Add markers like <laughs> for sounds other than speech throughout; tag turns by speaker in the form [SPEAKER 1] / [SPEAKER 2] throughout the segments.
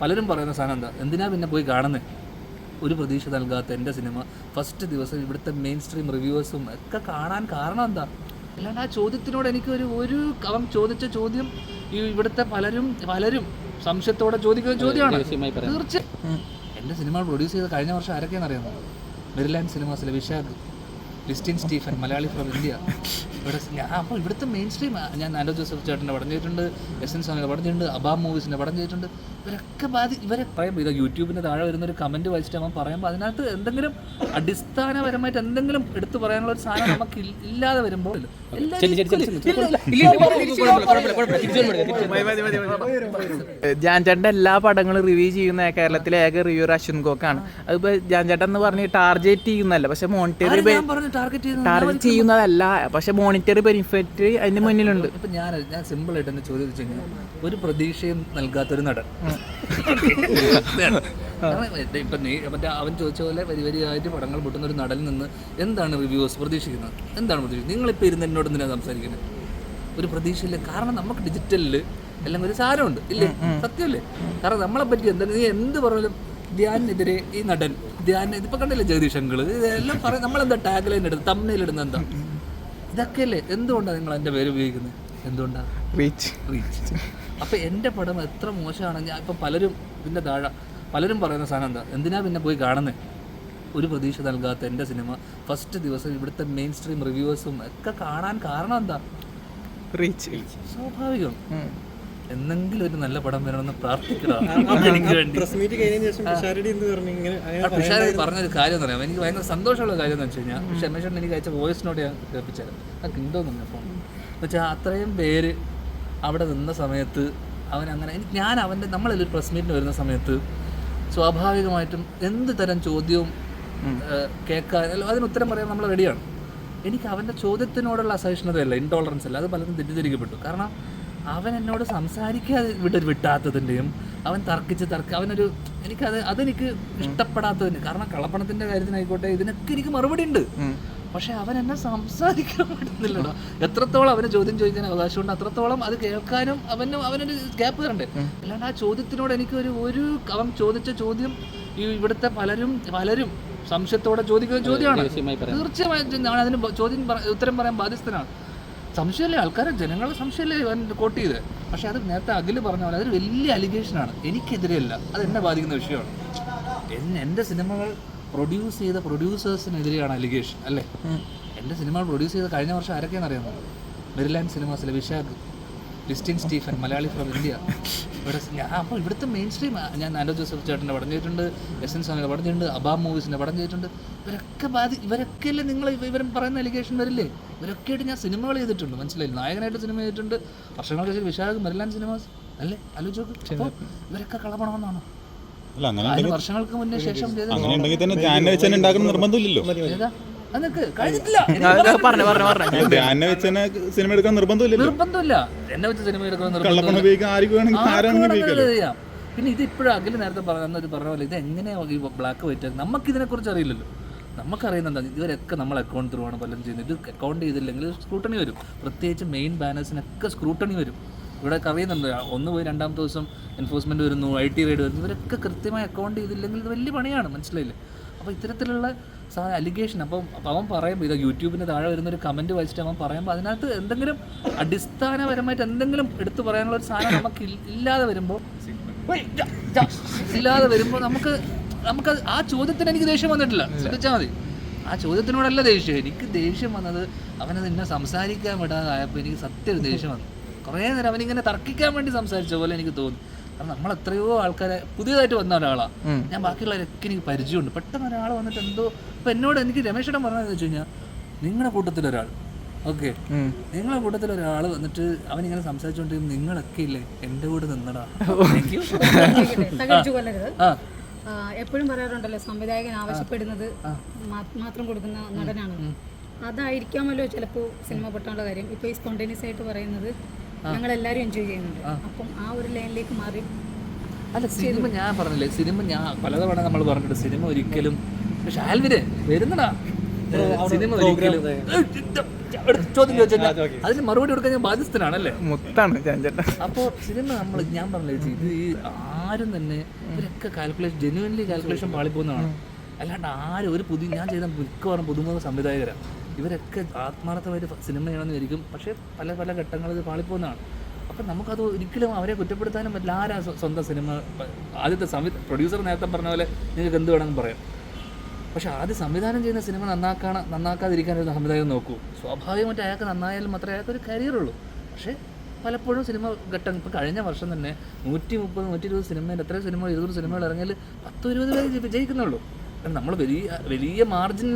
[SPEAKER 1] പലരും പറയുന്ന സാധനം എന്താ? എന്തിനാ പിന്നെ പോയി കാണുന്നത് ഒരു പ്രതീക്ഷ നൽകാത്ത എന്റെ സിനിമ ഫസ്റ്റ് ദിവസം ഇവിടുത്തെ മെയിൻ സ്ട്രീം റിവ്യൂവേഴ്സും ഒക്കെ കാണാൻ കാരണം എന്താ? അല്ലാണ്ട് ആ ചോദ്യത്തിനോട് എനിക്ക് ഒരു ഒരു അവൻ ചോദിച്ച ചോദ്യം ഈ ഇവിടുത്തെ പലരും പലരും സംശയത്തോടെ ചോദിക്കുന്ന ചോദ്യമാണ്. തീർച്ചയായും. എന്റെ സിനിമ പ്രൊഡ്യൂസ് ചെയ്ത കഴിഞ്ഞ വർഷം ആരൊക്കെയാണെന്ന് അറിയാമോ മെരിലാൻഡ് സിനിമാസിലെ വിശാഖ് ലിസ്റ്റിൻ സ്റ്റീഫൻ മലയാളി ഫ്രം ഇന്ത്യ ഇവിടെ അപ്പോൾ ഇവിടുത്തെ മെയിൻ സ്ട്രീം ഞാൻ നാലോ ജോസഫ് ചേട്ടന്റെ പടം ചെയ്തിട്ടുണ്ട് എസ് എൻ സോണിയുടെ പടം ചെയ്തിട്ടുണ്ട് അബാം മൂവീസിന്റെ പടം ചെയ്തിട്ടുണ്ട് ഇവരൊക്കെ ബാധി ഇവരെ പറയുമ്പോൾ ഇത് യൂട്യൂബിന്റെ താഴെ വരുന്ന ഒരു കമന്റ് വായിച്ചിട്ട് അവൻ പറയുമ്പോൾ അതിനകത്ത് എന്തെങ്കിലും അടിസ്ഥാനപരമായിട്ട് എന്തെങ്കിലും എടുത്തു പറയാനുള്ള ഒരു സാധനം നമുക്ക് ഇല്ലാതെ വരുമ്പോൾ
[SPEAKER 2] ജാൻ ചേട്ടന്റെ എല്ലാ പടങ്ങളും റിവ്യൂ ചെയ്യുന്ന കേരളത്തിലെ ഏക റിവ്യൂർ അശ്വിൻ ഗോക്കാണ്. അതിപ്പോൾ ജാൻ ചേട്ടൻ എന്ന് പറഞ്ഞ് ടാർഗറ്റ് ചെയ്യുന്നതല്ല പക്ഷെ മോണിറ്ററി
[SPEAKER 1] ഞാൻ പറഞ്ഞു ടാർഗറ്റ് ചെയ്യുന്നത്?
[SPEAKER 2] ടാർഗറ്റ് ചെയ്യുന്നതല്ല പക്ഷെ മോണിറ്ററി പെരിഫെക്റ്റ് അതിന്റെ മുന്നിലുണ്ട്.
[SPEAKER 1] ഇപ്പൊ ഞാൻ ഞാൻ സിമ്പിൾ ആയിട്ട് എന്നെ ചോദ്യം വെച്ച് കഴിഞ്ഞാൽ ഒരു പ്രതീക്ഷയും നൽകാത്തൊരു നടൻ. ഇപ്പൊ നീ മറ്റേ അവൻ ചോദിച്ച പോലെ വരി വരിയായിട്ട് പടങ്ങൾ പൊട്ടുന്ന ഒരു നടനിൽ നിന്ന് എന്താണ് റിവ്യൂസ് പ്രതീക്ഷിക്കുന്നത്? എന്താണ് പ്രതീക്ഷിക്കുന്നത്? നിങ്ങളിപ്പോൾ ഇരുന്ന് എന്നോട് എന്തിനാണ് സംസാരിക്കുന്നത് ഒരു പ്രതീക്ഷയില്ല. കാരണം നമുക്ക് ഡിജിറ്റലിൽ എല്ലാം ഒരു സാരമുണ്ട്. ഇല്ലേ? സത്യമല്ലേ? കാരണം നമ്മളെ പറ്റി എന്താ നീ എന്ത് പറഞ്ഞാലും ധ്യാനെതിരെ ഈ നടൻ ധ്യാൻ ഇതിപ്പോ കണ്ടില്ല ജഗദീഷ് ഇതെല്ലാം പറയും. നമ്മളെന്താ ടാഗ് ലൈൻ എടുത്ത് തമ്മിലിടുന്ന എന്താ? ഇതൊക്കെയല്ലേ? എന്തുകൊണ്ടാണ് നിങ്ങൾ എന്റെ പേര് ഉപയോഗിക്കുന്നത്? എന്തുകൊണ്ടാണ്
[SPEAKER 2] റീച്ച്
[SPEAKER 1] റീച്ച് അപ്പോൾ എന്റെ പടം എത്ര മോശമാണ്. ഞാൻ ഇപ്പം പലരും ഇതിന്റെ താഴെ പലരും പറയുന്ന സാധനം എന്താ? എന്തിനാ പിന്നെ പോയി കാണുന്നത് ഒരു പ്രതീക്ഷ നൽകാത്ത എന്റെ സിനിമ. ഫസ്റ്റ് ദിവസം ഇവിടുത്തെ മെയിൻ സ്ട്രീം റിവ്യൂവേഴ്സും ഒക്കെ കാണാൻ കാരണം എന്താ?
[SPEAKER 2] റീച്ച്
[SPEAKER 1] സ്വാഭാവികം. എന്നെങ്കിലും ഒരു നല്ല പടം വരണമെന്ന് പ്രാർത്ഥിക്കണം
[SPEAKER 3] പിഷാരടി
[SPEAKER 1] പറഞ്ഞൊരു കാര്യം എന്ന് പറയാം എനിക്ക് ഭയങ്കര സന്തോഷമുള്ള കാര്യം എന്ന് വെച്ച് കഴിഞ്ഞാൽ പക്ഷെ രമേശൻ എനിക്ക് അയച്ച വോയിസ് നോട്ട് ഞാൻ കേൾപ്പിച്ചത് അത് കിന്തോന്നു ഫോൺ വെച്ചാൽ അത്രയും പേര് അവിടെ നിന്ന സമയത്ത് അവൻ അങ്ങനെ എനിക്ക് ഞാൻ അവന്റെ നമ്മളൊരു പ്രസ് മീറ്റിന് വരുന്ന സമയത്ത് സ്വാഭാവികമായിട്ടും എന്ത് തരം ചോദ്യവും കേൾക്കാൻ അതിന് ഉത്തരം പറയാൻ നമ്മൾ റെഡിയാണ് എനിക്ക് അവന്റെ ചോദ്യത്തിനോടുള്ള അസഹിഷ്ണുതയല്ല ഇൻടോളറൻസ് അല്ല. അത് പലതും തെറ്റിദ്ധരിക്കപ്പെട്ടു. കാരണം അവൻ എന്നോട് സംസാരിക്കാതെ വിട്ട് വിട്ടാത്തതിന്റെയും അവൻ തർക്കിച്ച് തർക്ക അവനൊരു എനിക്കത് അതെനിക്ക് ഇഷ്ടപ്പെടാത്തതിന് കാരണം കള്ളപ്പണത്തിന്റെ കാര്യത്തിനായിക്കോട്ടെ ഇതിനൊക്കെ എനിക്ക് മറുപടി ഉണ്ട്. പക്ഷെ അവൻ എന്നെ സംസാരിക്കാൻ പറ്റുന്നില്ലല്ലോ. എത്രത്തോളം അവന് ചോദ്യം ചോദിക്കാൻ അവകാശമുണ്ട് അത്രത്തോളം അത് കേൾക്കാനും അവന് അവനൊരു ഗ്യാപ്പ് തരണ്ടേ അല്ലാണ്ട് ആ ചോദ്യത്തിനോട് എനിക്ക് ഒരു ഒരു അവൻ ചോദിച്ച ചോദ്യം ഈ ഇവിടുത്തെ പലരും പലരും സംശയത്തോടെ ചോദിക്കുന്ന ചോദ്യമാണ്. തീർച്ചയായും ഞാൻ അതിന് ചോദ്യം ഉത്തരം പറയാൻ ബാധ്യസ്ഥനാണ്. സംശയമല്ലേ. ആൾക്കാരെ ജനങ്ങളെ സംശയമല്ലേ ഇവൻ കോട്ട് ചെയ്ത് പക്ഷേ അത് നേരത്തെ അഖിൽ പറഞ്ഞ പോലെ അതൊരു വലിയ അലിഗേഷനാണ് എനിക്കെതിരെയല്ല. അത് എന്നെ ബാധിക്കുന്ന വിഷയമാണ്. എന്നെ എന്റെ സിനിമകൾ പ്രൊഡ്യൂസ് ചെയ്ത പ്രൊഡ്യൂസേഴ്സിനെതിരെയാണ് അലിഗേഷൻ അല്ലേ? എന്റെ സിനിമകൾ പ്രൊഡ്യൂസ് ചെയ്ത കഴിഞ്ഞ വർഷം ആരൊക്കെയാണെന്ന് അറിയാമോ? മെരിലാൻഡ് സിനിമാസിലെ വിശാഖ്. ലിസ്റ്റിൻ സ്റ്റീഫൻ മലയാളി ഫ്രം ഇന്ത്യ ഇവിടെ ഞാൻ അപ്പോൾ ഇവിടുത്തെ മെയിൻ സ്ട്രീം ഞാൻ ആൻഡോ ജോസഫ് ചേട്ടന്റെ പടം ചെയ്തിട്ടുണ്ട് എസ് എൻ സോണിയുടെ പടം ചെയ്തിട്ടുണ്ട് അബാ മൂവീസിന്റെ പടം ചെയ്തിട്ടുണ്ട് ഇവരൊക്കെ ബാധി ഇവരൊക്കെ അല്ലേ നിങ്ങൾ ഇവരും പറയുന്ന അലിഗേഷൻ വരില്ലേ? ഇവരൊക്കെ ആയിട്ട് ഞാൻ സിനിമകൾ ചെയ്തിട്ടുണ്ട് മനസ്സിലായി നായകനായിട്ട് സിനിമ ചെയ്തിട്ടുണ്ട് വർഷങ്ങൾക്ക് ശേഷം വിശാഖ് മരിലാൻ സിനിമാസ് അല്ലേ? ആലോചിച്ച് അപ്പോൾ ഇവരൊക്കെ കളപണമെന്നാണോ
[SPEAKER 4] അല്ല അങ്ങനെ
[SPEAKER 1] വർഷങ്ങൾക്ക് മുന്നേ ശേഷം
[SPEAKER 4] നിർബന്ധമില്ലല്ലോ. വെച്ച് തന്നെ സിനിമ എടുക്കാൻ നിർബന്ധമില്ല
[SPEAKER 1] നിർബന്ധമില്ല. എന്നെ വെച്ച് സിനിമ
[SPEAKER 4] കള്ളപ്പണം ഉപയോഗിക്കാൻ ആർക്ക് വേണമെങ്കിൽ ആരാണെങ്കിൽ ഉപയോഗിക്കാലോ?
[SPEAKER 1] ചെയ്യാം. പിന്നെ ഇത് ഇപ്പോഴും അഖിൽ നേരത്തെ പറഞ്ഞ ഒരു പറഞ്ഞ പോലെ ഇത് എങ്ങനെ ഈ ബ്ലാക്ക് വൈറ്റ് നമുക്ക് ഇതിനെക്കുറിച്ച് അറിയില്ലല്ലോ. നമുക്കറിയുന്ന എന്താ ഇവരൊക്കെ നമ്മൾ അക്കൗണ്ട് ത്രൂ ആണ് പലരും ചെയ്യുന്നത്. ഇത് അക്കൗണ്ട് ചെയ്തില്ലെങ്കിൽ സ്ക്രൂട്ടണി വരും. പ്രത്യേകിച്ച് മെയിൻ ബാനേഴ്സിനൊക്കെ സ്ക്രൂട്ടണി വരും. ഇവിടെ അറിയുന്നുണ്ട്. ഒന്ന് പോയി രണ്ടാമത്തെ ദിവസം എൻഫോഴ്സ്മെന്റ് വരുന്നു ഐ ടി റൈഡ് വരുന്നു. ഇവരൊക്കെ കൃത്യമായി അക്കൗണ്ട് ചെയ്തില്ലെങ്കിൽ ഇത് വലിയ പണിയാണ്. മനസ്സിലായില്ലേ? അപ്പോൾ ഇത്തരത്തിലുള്ള അലിഗേഷൻ അപ്പം അവൻ പറയുമ്പോൾ ഇത് യൂട്യൂബിന് താഴെ വരുന്ന ഒരു കമന്റ് വായിച്ചിട്ട് അവൻ പറയുമ്പോൾ അതിനകത്ത് എന്തെങ്കിലും അടിസ്ഥാനപരമായിട്ട് എന്തെങ്കിലും എടുത്തു പറയാനുള്ള ഒരു സാധനം നമുക്ക് ഇല്ലാതെ വരുമ്പോൾ ഇല്ലാതെ വരുമ്പോൾ നമുക്ക് നമുക്ക് ആ ചോദ്യത്തിന് എനിക്ക് ദേഷ്യം വന്നിട്ടില്ല. ശ്രദ്ധിച്ചാൽ മതി. ആ ചോദ്യത്തിനോടല്ല ദേഷ്യം. എനിക്ക് ദേഷ്യം വന്നത് അവനത് എന്നെ സംസാരിക്കാൻ വിടാതായപ്പോൾ എനിക്ക് സത്യം ദേഷ്യം വന്നു. കുറേ നേരം അവനിങ്ങനെ തർക്കിക്കാൻ വേണ്ടി സംസാരിച്ച പോലെ എനിക്ക് തോന്നി. കാരണം നമ്മൾ എത്രയോ ആൾക്കാരെ പുതിയതായിട്ട് വന്ന ഒരാളാണ് ഞാൻ ബാക്കിയുള്ളവരൊക്കെ എനിക്ക് പരിചയമുണ്ട്. പെട്ടെന്ന് ഒരാൾ വന്നിട്ട് എന്തോ ഇപ്പം എന്നോട് എനിക്ക് രമേശേട്ടൻ പറഞ്ഞതെന്ന് വെച്ച് കഴിഞ്ഞാൽ നിങ്ങളുടെ കൂട്ടത്തിലൊരാൾ. ഓക്കെ. നിങ്ങളെ കൂട്ടത്തിൽ ഒരാൾ വന്നിട്ട് അവനിങ്ങനെ സംസാരിച്ചുകൊണ്ടിരിക്കും നിങ്ങളൊക്കെ ഇല്ലേ? എന്റെ കൂടെ നിന്നടാ. <laughs>
[SPEAKER 5] എപ്പോഴും പറയാറുണ്ടല്ലോ സംവിധായകൻ ആവശ്യപ്പെടുന്നത് മാത്രം കൊടുക്കുന്ന നടനാണ്. അതായിരിക്കാമല്ലോ ചിലപ്പോൾ സിനിമ പൊട്ടാനുള്ള കാര്യം. ഇപ്പോൾ ഈ സ്പോണ്ടേനിയസ് ആയിട്ട് പറയുന്നത് ഞങ്ങൾ എല്ലാവരും എൻജോയ് ചെയ്യുന്നുണ്ട്. അപ്പം ആ ഒരു ലൈനിലേക്ക് മാറി.
[SPEAKER 1] അല്ല സിനിമ ഞാൻ പറഞ്ഞില്ലേ സിനിമ ഞാൻ പലതവണ നമ്മൾ പറഞ്ഞിട്ട് സിനിമ ഒരിക്കലും പക്ഷെ ആൽവിരെ വരുന്നടാ. സിനിമ ഒരിക്കലും ചോദ്യം ചോദിച്ചാൽ അതിന് മറുപടി കൊടുക്കാൻ ഞാൻ ബാധ്യസ്ഥനാണല്ലേ?
[SPEAKER 2] മുത്താണ്
[SPEAKER 1] അപ്പോൾ സിനിമ നമ്മൾ ഞാൻ പറഞ്ഞില്ല ഇത് ഈ ആരും തന്നെ ഇവരൊക്കെ കാൽക്കുലേഷൻ ജെന്യുവൻലി കാൽക്കുലേഷൻ പാളിപ്പോകുന്നതാണ്. അല്ലാണ്ട് ആരും ഒരു പുതിയ ഞാൻ ചെയ്ത മിക്കവാറും പുതുമുഖ സംവിധായകരാണ് ഇവരൊക്കെ ആത്മാർത്ഥമായിട്ട് സിനിമ ചെയ്യണമെന്ന് വിചാരിക്കും. പക്ഷേ പല പല ഘട്ടങ്ങളിൽ ഇത് പാളിപ്പോകുന്നതാണ്. അപ്പം നമുക്കത് ഒരിക്കലും അവരെ കുറ്റപ്പെടുത്താനും പറ്റില്ല. ആരാ സ്വന്തം സിനിമ ആദ്യത്തെ സംവി പ്രൊഡ്യൂസർ നേരത്തെ പറഞ്ഞ പോലെ നിങ്ങൾക്ക് എന്ത് വേണമെന്ന് പറയാം. പക്ഷേ ആദ്യം സംവിധാനം ചെയ്യുന്ന സിനിമ നന്നാക്കാണ് നന്നാക്കാതിരിക്കാൻ ഒരു നോക്കൂ. സ്വാഭാവികമായിട്ട് അയാൾക്ക് നന്നായാലും മാത്രമേ അയാൾക്ക് ഒരു കരിയറുള്ളൂ. പക്ഷേ പലപ്പോഴും സിനിമ ഘട്ടം ഇപ്പോൾ കഴിഞ്ഞ വർഷം തന്നെ നൂറ്റി മുപ്പത് നൂറ്റി ഇരുപത് സിനിമയിൽ എത്ര സിനിമകൾ ഇരുന്നൂറ് സിനിമകൾ ഇറങ്ങിയാൽ പത്ത് ഇരുപത് പേര് ജയി- വിജയിക്കുന്നുള്ളൂ നമ്മൾ വലിയ വലിയ മാർജിൻ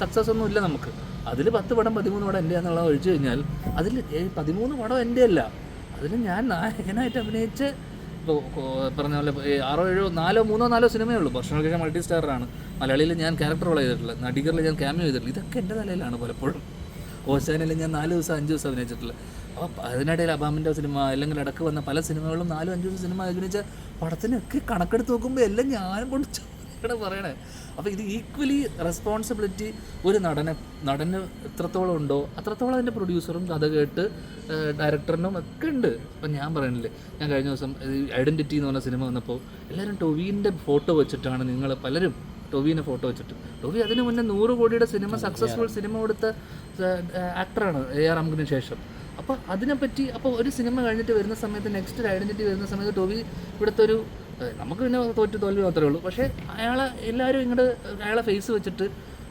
[SPEAKER 1] സക്സസ് ഒന്നും ഇല്ല നമുക്ക്. അതിൽ പത്ത് പടം പതിമൂന്ന് പടം എന്റെ എന്നുള്ള ഒഴിച്ചു കഴിഞ്ഞാൽ അതിൽ പതിമൂന്ന് പടം എന്റെ അല്ല. അതിൽ ഞാൻ നായകനായിട്ട് അഭിനയിച്ച് ഇപ്പോൾ പറഞ്ഞ പോലെ ആറോ ഏഴോ നാലോ മൂന്നോ നാലോ സിനിമയേ ഉള്ളൂ. ഭക്ഷണ മൾട്ടി സ്റ്റാറാണ് മലയാളിയിൽ ഞാൻ ക്യാരക്ടർ റോൾ ചെയ്തിട്ടില്ല. നടികറിൽ ഞാൻ ക്യാമിയോ ചെയ്തിട്ടില്ല. ഇതൊക്കെ എന്റെ തലയിലാണ് പലപ്പോഴും. ഓശാനിൽ ഞാൻ നാല് ദിവസം അഞ്ച് ദിവസം അഭിനയിച്ചിട്ടില്ല. അപ്പോൾ അതിനിടയിൽ അബാമിന്റെ സിനിമ അല്ലെങ്കിൽ ഇടയ്ക്ക് വന്ന പല സിനിമകളും നാലും അഞ്ചു ദിവസം സിനിമ അഭിനയിച്ച പടത്തിനൊക്കെ കണക്കെടുത്ത് നോക്കുമ്പോൾ എല്ലാം ഞാനും കൊണ്ട് ഇവിടെ പറയണേ. അപ്പോൾ ഇത് ഈക്വലി റെസ്പോൺസിബിലിറ്റി ഒരു നടനെ നടന് എത്രത്തോളം ഉണ്ടോ അത്രത്തോളം അതിന്റെ പ്രൊഡ്യൂസറും കഥ കേട്ട് ഡയറക്ടറിനും ഒക്കെ ഉണ്ട്. അപ്പം ഞാൻ പറയണില്ലേ ഞാൻ കഴിഞ്ഞ ദിവസം ഐഡന്റിറ്റി എന്ന് പറഞ്ഞ സിനിമ വന്നപ്പോൾ എല്ലാവരും ടൊവീന്റെ ഫോട്ടോ വെച്ചിട്ടാണ് നിങ്ങൾ പലരും ടൊവീനെ ഫോട്ടോ വെച്ചിട്ട്. ടൊവി അതിന് മുന്നേ നൂറ് കോടിയുടെ സിനിമ സക്സസ്ഫുൾ സിനിമ കൊടുത്ത ആക്ടറാണ് എ ആർ അമുക്കിന് ശേഷം. അപ്പോൾ അതിനെപ്പറ്റി അപ്പോൾ ഒരു സിനിമ കഴിഞ്ഞിട്ട് വരുന്ന സമയത്ത് നെക്സ്റ്റ് ഒരു ഐഡന്റിറ്റി വരുന്ന സമയത്ത് ടൊവി ഇവിടുത്തെ ഒരു നമുക്ക് പിന്നെ തോറ്റ് തോൽവി മാത്രമേ ഉള്ളൂ പക്ഷേ അയാളെ എല്ലാവരും ഇങ്ങോട്ട് അയാളെ ഫേസ് വെച്ചിട്ട്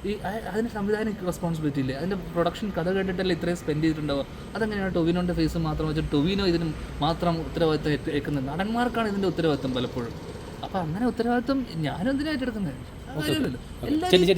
[SPEAKER 1] ഈ അതിന് സംവിധാനം റെസ്പോൺസിബിലിറ്റി ഇല്ലേ അതിന്റെ പ്രൊഡക്ഷൻ കഥ കേട്ടിട്ടല്ലേ ഇത്രയും സ്പെൻഡ് ചെയ്തിട്ടുണ്ടാവുക അതെങ്ങനെയാണ് ടൊവിനോന്റെ ഫേസ് മാത്രം വെച്ചിട്ട് ടൊവിനോ ഇതിന് മാത്രം ഉത്തരവാദിത്തം ഏൽക്കുന്നത് നടന്മാർക്കാണ് ഇതിന്റെ ഉത്തരവാദിത്തം പലപ്പോഴും അപ്പം അങ്ങനെ ഉത്തരവാദിത്തം ഞാനും എന്തിനാ ഏറ്റെടുക്കുന്നത്. എല്ലാവരും